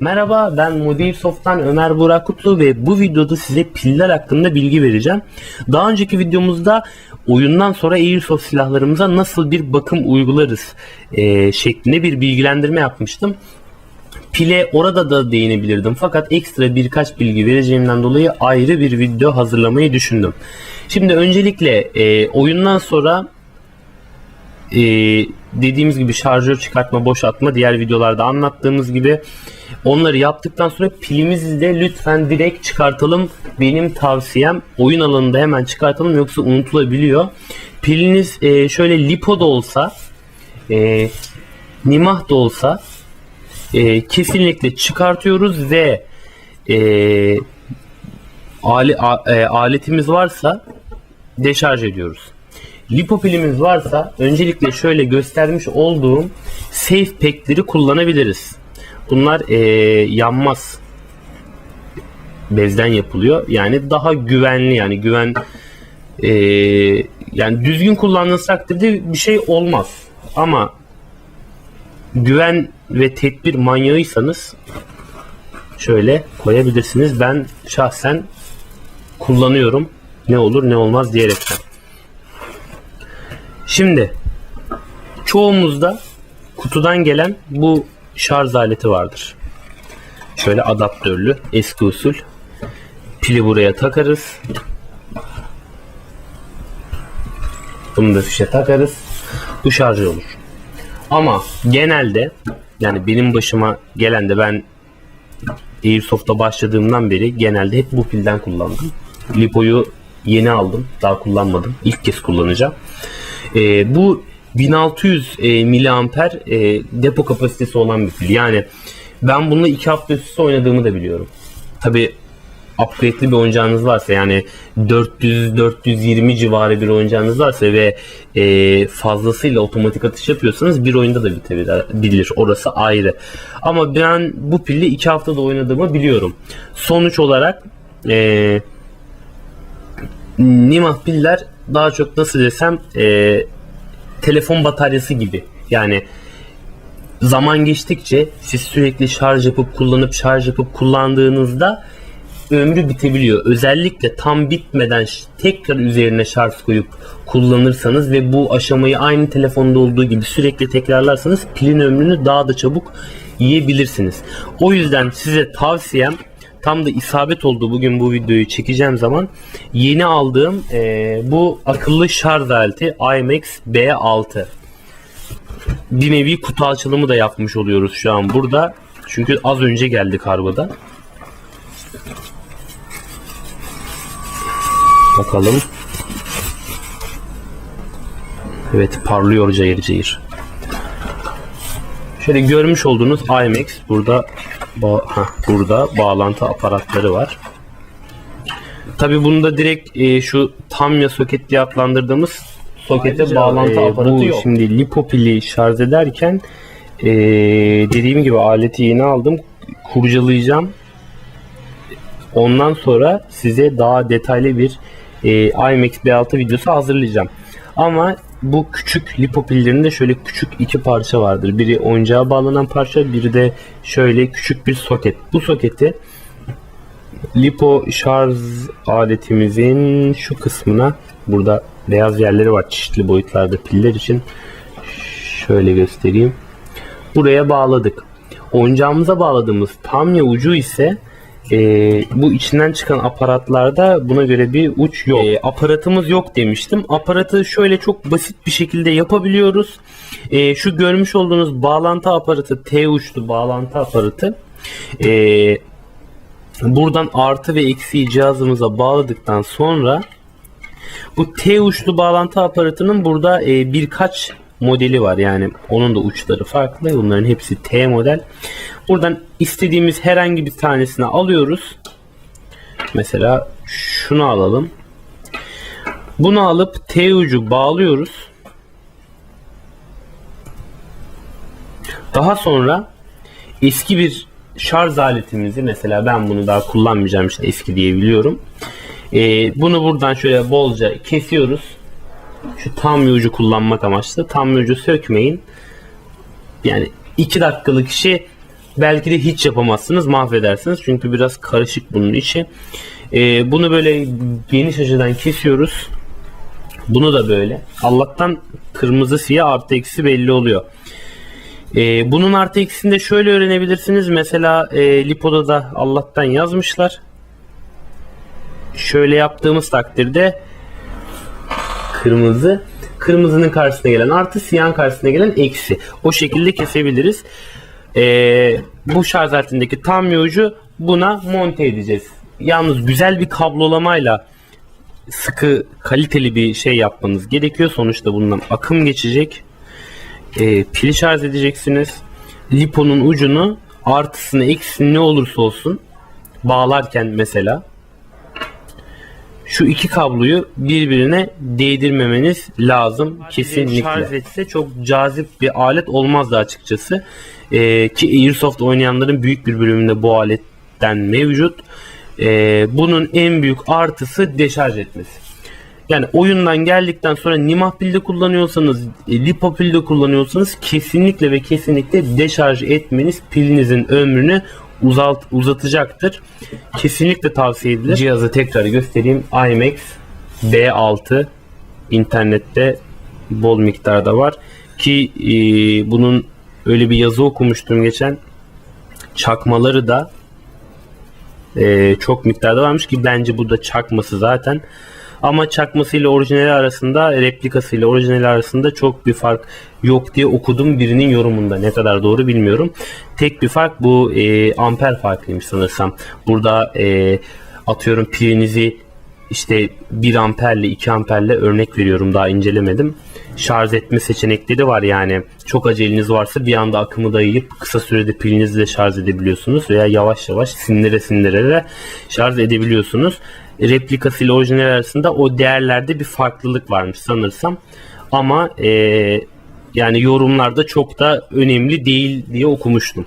Merhaba ben Mobilsoft'tan Ömer Burak Kutlu ve bu videoda size piller hakkında bilgi vereceğim. Daha önceki videomuzda oyundan sonra Airsoft silahlarımıza nasıl bir bakım uygularız e, şeklinde bir bilgilendirme yapmıştım. Pile orada da değinebilirdim fakat ekstra birkaç bilgi vereceğimden dolayı ayrı bir video hazırlamayı düşündüm. Şimdi öncelikle e, oyundan sonra e, dediğimiz gibi şarjör çıkartma, boşaltma diğer videolarda anlattığımız gibi onları yaptıktan sonra pilimizi de lütfen direkt çıkartalım. Benim tavsiyem oyun alanında hemen çıkartalım yoksa unutulabiliyor. Piliniz e, şöyle lipo da olsa e, nimah da olsa e, kesinlikle çıkartıyoruz ve e, ale, a- e, aletimiz varsa deşarj ediyoruz. Lipo pilimiz varsa öncelikle şöyle göstermiş olduğum safe pack'leri kullanabiliriz. Bunlar e, yanmaz bezden yapılıyor. Yani daha güvenli yani güven e, yani düzgün kullandığınız takdirde bir şey olmaz. Ama güven ve tedbir manyağıysanız şöyle koyabilirsiniz. Ben şahsen kullanıyorum. Ne olur ne olmaz diyerekten. Şimdi çoğumuzda kutudan gelen bu şarj aleti vardır. Şöyle adaptörlü eski usul. Pili buraya takarız. Bunu da fişe takarız. Bu şarj olur. Ama genelde yani benim başıma gelen de ben Airsoft'a başladığımdan beri genelde hep bu pilden kullandım. Lipo'yu yeni aldım. Daha kullanmadım. İlk kez kullanacağım. Ee, bu 1600 e, miliamper e, depo kapasitesi olan bir pil. Yani ben bununla 2 hafta üst üste oynadığımı da biliyorum. Tabi upgrade'li bir oyuncağınız varsa yani 400-420 civarı bir oyuncağınız varsa ve e, fazlasıyla otomatik atış yapıyorsanız bir oyunda da bitebilir. Orası ayrı. Ama ben bu pille 2 haftada oynadığımı biliyorum. Sonuç olarak e, Nimah piller daha çok nasıl desem e, telefon bataryası gibi. Yani zaman geçtikçe siz sürekli şarj yapıp kullanıp şarj yapıp kullandığınızda ömrü bitebiliyor. Özellikle tam bitmeden tekrar üzerine şarj koyup kullanırsanız ve bu aşamayı aynı telefonda olduğu gibi sürekli tekrarlarsanız pilin ömrünü daha da çabuk yiyebilirsiniz. O yüzden size tavsiyem tam da isabet oldu bugün bu videoyu çekeceğim zaman yeni aldığım eee, bu akıllı şarj aleti IMAX B6 bir nevi kutu açılımı da yapmış oluyoruz şu an burada. Çünkü az önce geldi kargoda. Bakalım. Evet parlıyor cayır cayır. Şöyle görmüş olduğunuz IMAX burada ba- hah, burada bağlantı aparatları var. Tabi bunda direkt e, şu Tamiya soket diye adlandırdığımız sokete Ayrıca, bağlantı e, aparatı bu yok. Şimdi lipo pili şarj ederken e, dediğim gibi aleti yeni aldım. Kurcalayacağım. Ondan sonra size daha detaylı bir e, IMAX B6 videosu hazırlayacağım. Ama bu küçük lipo pillerinde şöyle küçük iki parça vardır. Biri oyuncağa bağlanan parça, biri de şöyle küçük bir soket. Bu soketi lipo şarj aletimizin şu kısmına burada beyaz yerleri var çeşitli boyutlarda piller için. Şöyle göstereyim. Buraya bağladık. Oyuncağımıza bağladığımız Tamiya ucu ise e, bu içinden çıkan aparatlarda buna göre bir uç yok. E, aparatımız yok demiştim. Aparatı şöyle çok basit bir şekilde yapabiliyoruz. E, şu görmüş olduğunuz bağlantı aparatı T uçlu bağlantı aparatı. E, buradan artı ve eksi cihazımıza bağladıktan sonra bu T uçlu bağlantı aparatının burada e, birkaç modeli var. Yani onun da uçları farklı. Bunların hepsi T model. Buradan istediğimiz herhangi bir tanesini alıyoruz. Mesela şunu alalım. Bunu alıp T ucu bağlıyoruz. Daha sonra eski bir şarj aletimizi mesela ben bunu daha kullanmayacağım işte eski diye biliyorum. Ee, bunu buradan şöyle bolca kesiyoruz. Şu tam ucu kullanmak amaçlı. Tam ucu sökmeyin. Yani 2 dakikalık işi Belki de hiç yapamazsınız mahvedersiniz. Çünkü biraz karışık bunun içi. Ee, bunu böyle geniş açıdan kesiyoruz. Bunu da böyle. Allah'tan kırmızı siyah artı eksi belli oluyor. Ee, bunun artı eksisini de şöyle öğrenebilirsiniz. Mesela e, Lipo'da da Allah'tan yazmışlar. Şöyle yaptığımız takdirde kırmızı kırmızının karşısına gelen artı siyahın karşısına gelen eksi. O şekilde kesebiliriz. Ee, bu şarj aletindeki tam ucu buna monte edeceğiz. Yalnız güzel bir kablolamayla sıkı kaliteli bir şey yapmanız gerekiyor. Sonuçta bundan akım geçecek. Ee, pili şarj edeceksiniz. Liponun ucunu artısını eksisini ne olursa olsun bağlarken mesela şu iki kabloyu birbirine değdirmemeniz lazım kesinlikle. Şarj etse çok cazip bir alet olmazdı açıkçası. Ee, ki Airsoft oynayanların büyük bir bölümünde bu aletten mevcut. Ee, bunun en büyük artısı deşarj etmesi. Yani oyundan geldikten sonra Nimah pilde kullanıyorsanız, e, Lipo pilde kullanıyorsanız kesinlikle ve kesinlikle deşarj etmeniz pilinizin ömrünü uzalt, uzatacaktır. Kesinlikle tavsiye edilir. Cihazı tekrar göstereyim. IMAX B6 internette bol miktarda var ki e, bunun öyle bir yazı okumuştum geçen. Çakmaları da e, çok miktarda varmış ki bence bu da çakması zaten. Ama çakması ile orijinali arasında, replikası ile orijinali arasında çok bir fark yok diye okudum birinin yorumunda. Ne kadar doğru bilmiyorum. Tek bir fark bu e, amper farkıymış sanırsam. Burada e, atıyorum pilinizi işte 1 amperle 2 amperle örnek veriyorum daha incelemedim. Şarj etme seçenekleri var yani. Çok aceleniz varsa bir anda akımı dayayıp kısa sürede pilinizi de şarj edebiliyorsunuz veya yavaş yavaş sinire sinire de şarj edebiliyorsunuz. Replikası ile orijinal arasında o değerlerde bir farklılık varmış sanırsam. Ama e, yani yorumlarda çok da önemli değil diye okumuştum.